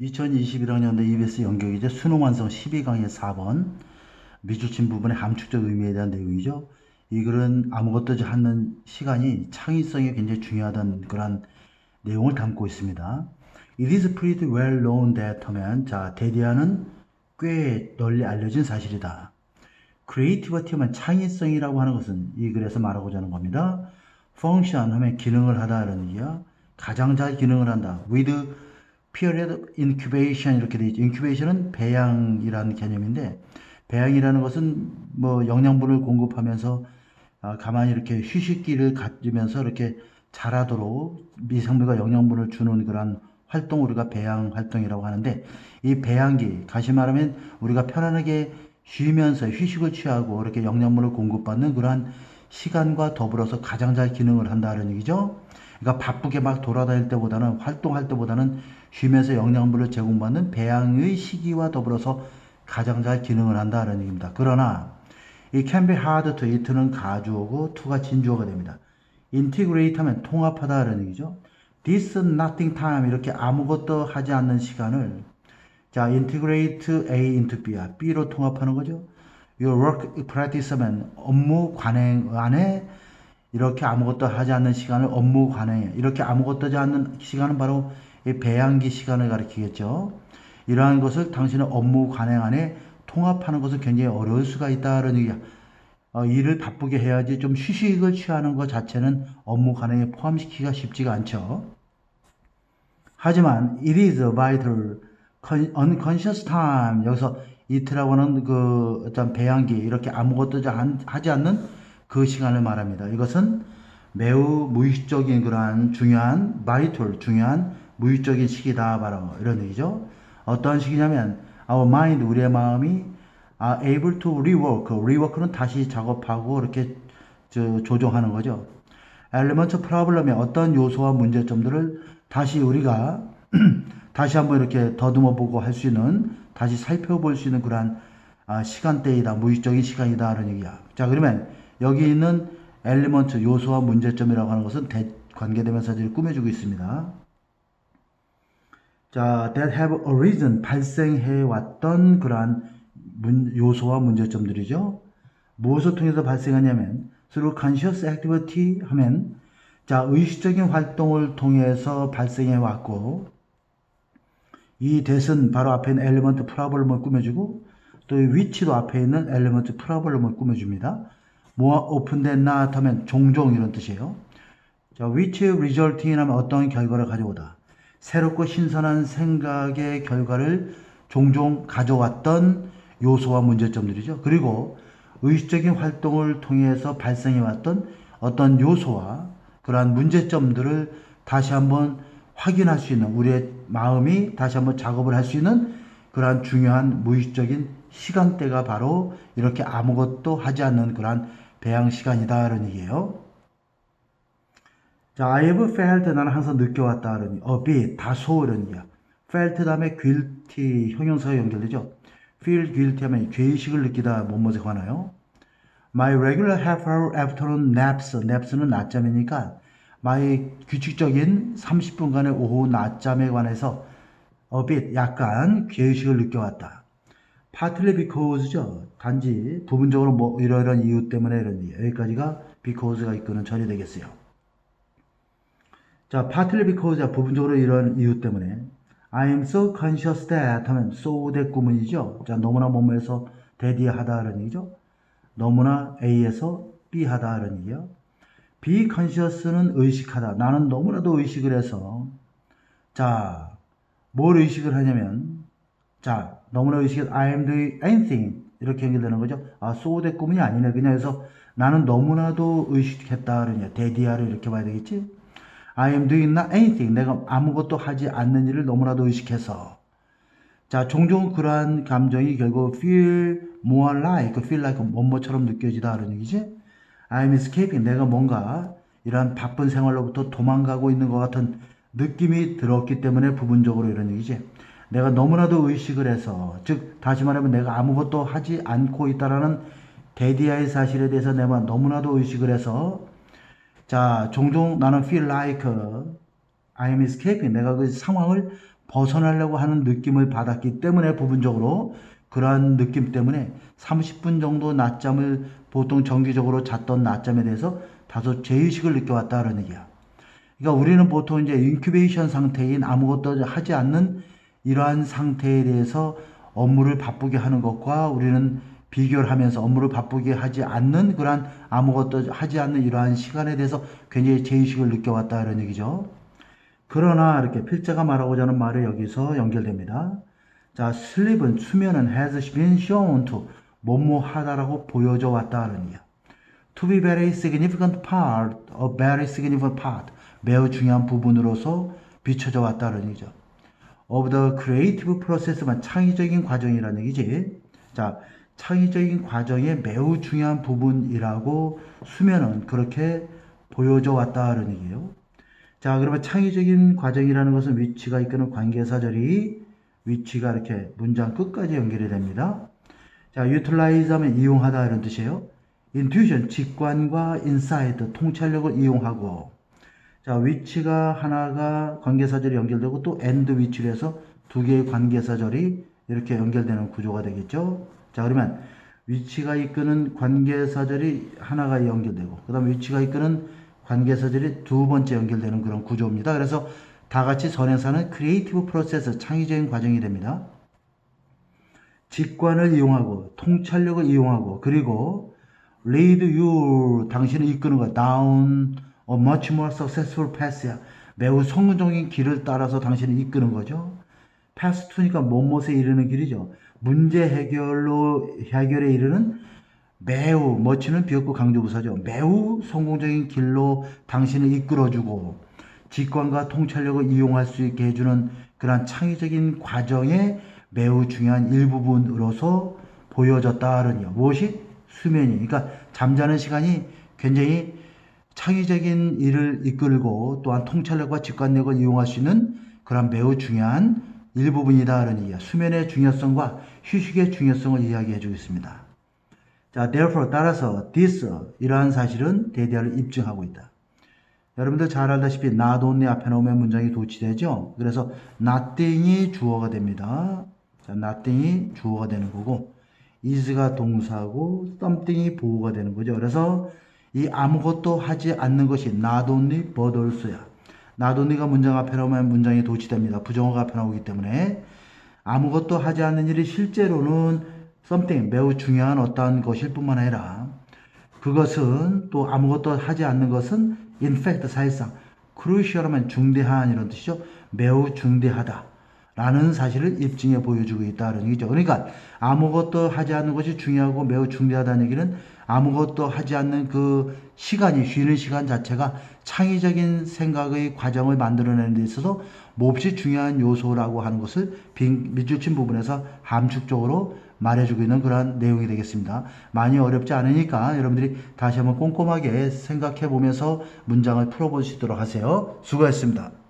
2021학년도 EBS 연격이제 수능 완성 12강의 4번 미주침 부분의 함축적 의미에 대한 내용이죠. 이 글은 아무것도 하는 시간이 창의성에 굉장히 중요하다는 그런 내용을 담고 있습니다. It is pretty well known that 하면 자 데디아는 꽤 널리 알려진 사실이다. 하면 창의성이라고 하는 것은 이 글에서 말하고자 하는 겁니다. function 하면 기능을 하다 이런 얘기야. 가장 잘 기능을 한다. with period incubation 이렇게 돼 있죠. incubation은 배양이라는 개념인데 배양이라는 것은 뭐 영양분을 공급하면서 아, 가만히 이렇게 휴식기를 가지면서 이렇게 자라도록 미생물과 영양분을 주는 그런 활동 우리가 배양 활동이라고 하는데 이 배양기 다시 말하면 우리가 편안하게 쉬면서 휴식을 취하고 이렇게 영양분을 공급받는 그러한 시간과 더불어서 가장 잘 기능을 한다는 얘기죠. 그러니까 바쁘게 막 돌아다닐 때보다는 활동할 때보다는 쉬면서 영양분을 제공받는 배양의 시기와 더불어서 가장 잘 기능을 한다는 얘기입니다. 그러나 이 can be hard to eat는 가주어고 to가 진주어가 됩니다. integrate 하면 통합하다는 얘기죠. this nothing time 이렇게 아무것도 하지 않는 시간을 자 integrate A into B야 B로 통합하는 거죠. your work practice 하면 업무 관행 안에 이렇게 아무것도 하지 않는 시간을 업무 관행 이렇게 아무것도 하지 않는 시간은 바로 이 배양기 시간을 가리키겠죠. 이러한 것을 당신의 업무 관행 안에 통합하는 것은 굉장히 어려울 수가 있다는 얘기야. 어, 일을 바쁘게 해야지 좀 휴식을 취하는 것 자체는 업무 관행에 포함시키기가 쉽지가 않죠. 하지만 it is vital unconscious time 여기서 이트라고 하는 그 어떤 배양기 이렇게 아무것도 하지 않는 그 시간을 말합니다. 이것은 매우 무의식적인 그러한 중요한 vital 중요한 무의식적인 시기다 바로 이런 얘기죠. 어떠한 시기냐면 our mind 우리의 마음이 are able to rework rework는 다시 작업하고 이렇게 조정하는 거죠. element problem의 어떤 요소와 문제점들을 다시 우리가 다시 한번 이렇게 더듬어 보고 할 수 있는 다시 살펴볼 수 있는 그러한 아, 시간대이다 무의식적인 시간이다 하는 얘기야. 자 그러면 여기 있는 엘리먼트 요소와 문제점이라고 하는 것은 대, 관계대명사들이 꾸며주고 있습니다. 자, that have arisen 발생해 왔던 그러한 문, 요소와 문제점들이죠. 무엇을 통해서 발생하냐면 through conscious activity 하면 자, 의식적인 활동을 통해서 발생해 왔고 이 대은 바로 앞에 있는 엘리먼트 프라블럼을 꾸며주고 또 위치도 앞에 있는 엘리먼트 프라블럼을 꾸며줍니다. 뭐가 오픈된 not 하면 종종 이런 뜻이에요. 자, which resulting 하면 어떤 결과를 가져오다. 새롭고 신선한 생각의 결과를 종종 가져왔던 요소와 문제점들이죠. 그리고 의식적인 활동을 통해서 발생해왔던 어떤 요소와 그러한 문제점들을 다시 한번 확인할 수 있는 우리의 마음이 다시 한번 작업을 할 수 있는 그러한 중요한 무의식적인 시간대가 바로 이렇게 아무것도 하지 않는 그러한 배양 시간이다 이런 얘기예요. 자, I have felt 나는 항상 느껴왔다 그러니 a bit 다소 얘기야. felt 다음에 guilty 형용사가 연결되죠. feel guilty 하면 죄의식을 느끼다 뭐뭐에 관하여. My regular half hour afternoon naps naps는 낮잠이니까 my 규칙적인 30분간의 오후 낮잠에 관해서 a bit 약간 죄의식을 느껴왔다. partly because죠. 단지 부분적으로 뭐 이러이러한 이유 때문에 이런. 여기까지가 because가 이끄는 절이 되겠어요. 자, partly because 부분적으로 이런 이유 때문에 I am so conscious that 하면 so that 구문이죠. 자, 너무나 뭐뭐에서 대디 하다라는 얘기죠. 너무나 A에서 B 하다라는 얘기요. be conscious는 의식하다. 나는 너무나도 의식을 해서 자, 뭘 의식을 하냐면 자, 너무나 의식해 I am doing anything 이렇게 연결되는 거죠. 아, so that 구문이 아니네. 그냥 해서 나는 너무나도 의식했다 그러냐. 대디아를 이렇게 봐야 되겠지? I am doing not anything. 내가 아무것도 하지 않는 일을 너무나도 의식해서. 자, 종종 그러한 감정이 결국 feel more like, feel like 뭐뭐처럼 느껴지다. 그런 얘기지. I am escaping. 내가 뭔가 이러한 바쁜 생활로부터 도망가고 있는 것 같은 느낌이 들었기 때문에 부분적으로 이런 얘기지. 내가 너무나도 의식을 해서, 즉, 다시 말하면 내가 아무것도 하지 않고 있다라는 대디아의 사실에 대해서 내가 너무나도 의식을 해서 자, 종종 나는 feel like I am escaping. 내가 그 상황을 벗어나려고 하는 느낌을 받았기 때문에 부분적으로 그러한 느낌 때문에 30분 정도 낮잠을 보통 정기적으로 잤던 낮잠에 대해서 다소 죄의식을 느껴왔다는 얘기야. 그러니까 우리는 보통 이제 인큐베이션 상태인 아무것도 하지 않는 이러한 상태에 대해서 업무를 바쁘게 하는 것과 우리는 비교를 하면서 업무를 바쁘게 하지 않는 그러한 아무것도 하지 않는 이러한 시간에 대해서 굉장히 죄의식을 느껴왔다 이런 얘기죠. 그러나 이렇게 필자가 말하고자 하는 말이 여기서 연결됩니다. 자, 슬립은 수면은 has been shown to 뭐뭐 하다라고 보여져 왔다는 얘기야. To be very significant part, a very significant part, 매우 중요한 부분으로서 비춰져 왔다는 얘기죠. of the creative process만 창의적인 과정이라는 얘기지. 자, 창의적인 과정의 매우 중요한 부분이라고 수면은 그렇게 보여져 왔다는 얘기예요. 자, 그러면 창의적인 과정이라는 것은 위치가 이끄는 관계사절이 위치가 이렇게 문장 끝까지 연결이 됩니다. 자, utilize 하면 이용하다 이런 뜻이에요. intuition, 직관과 insight, 통찰력을 이용하고 자, 위치가 하나가 관계사절이 연결되고 또 and 위치로 해서 두 개의 관계사절이 이렇게 연결되는 구조가 되겠죠. 자, 그러면 위치가 이끄는 관계사절이 하나가 연결되고 그 다음에 위치가 이끄는 관계사절이 두 번째 연결되는 그런 구조입니다. 그래서 다 같이 선행사는 크리에이티브 프로세스, 창의적인 과정이 됩니다. 직관을 이용하고 통찰력을 이용하고 그리고 lead you 당신을 이끄는 것 down a much more successful path야 매우 성공적인 길을 따라서 당신을 이끄는 거죠. path to니까 무엇에 이르는 길이죠. 문제 해결로 해결에 이르는 매우 멋지는 비었고 강조부사죠. 매우 성공적인 길로 당신을 이끌어주고 직관과 통찰력을 이용할 수 있게 해주는 그러한 창의적인 과정의 매우 중요한 일부분으로서 보여졌다는요. 무엇이? 수면이. 그러니까 잠자는 시간이 굉장히 창의적인 일을 이끌고 또한 통찰력과 직관력을 이용할 수 있는 그런 매우 중요한 일부분이다라는 얘기야. 수면의 중요성과 휴식의 중요성을 이야기해 주겠습니다. 자, therefore 따라서 this 이러한 사실은 대대를 입증하고 있다. 여러분들 잘 알다시피 not only 앞에 나오면 문장이 도치되죠. 그래서 nothing이 주어가 됩니다. 자, nothing이 주어가 되는 거고 is가 동사고 something이 보호가 되는 거죠. 그래서 이 아무것도 하지 않는 것이 not only but also야. Not only가 문장 앞에 나오면 문장이 도치됩니다. 부정어가 앞에 나오기 때문에 아무것도 하지 않는 일이 실제로는 something 매우 중요한 어떠한 것일 뿐만 아니라 그것은 또 아무것도 하지 않는 것은 in fact 사실상 crucial하면 중대한 이런 뜻이죠. 매우 중대하다. 라는 사실을 입증해 보여주고 있다는 얘기죠. 그러니까 아무것도 하지 않는 것이 중요하고 매우 중대하다는 얘기는 아무것도 하지 않는 그 시간이 쉬는 시간 자체가 창의적인 생각의 과정을 만들어내는 데 있어서 몹시 중요한 요소라고 하는 것을 밑줄친 부분에서 함축적으로 말해주고 있는 그러한 내용이 되겠습니다. 많이 어렵지 않으니까 여러분들이 다시 한번 꼼꼼하게 생각해 보면서 문장을 있도록 하세요. 수고했습니다.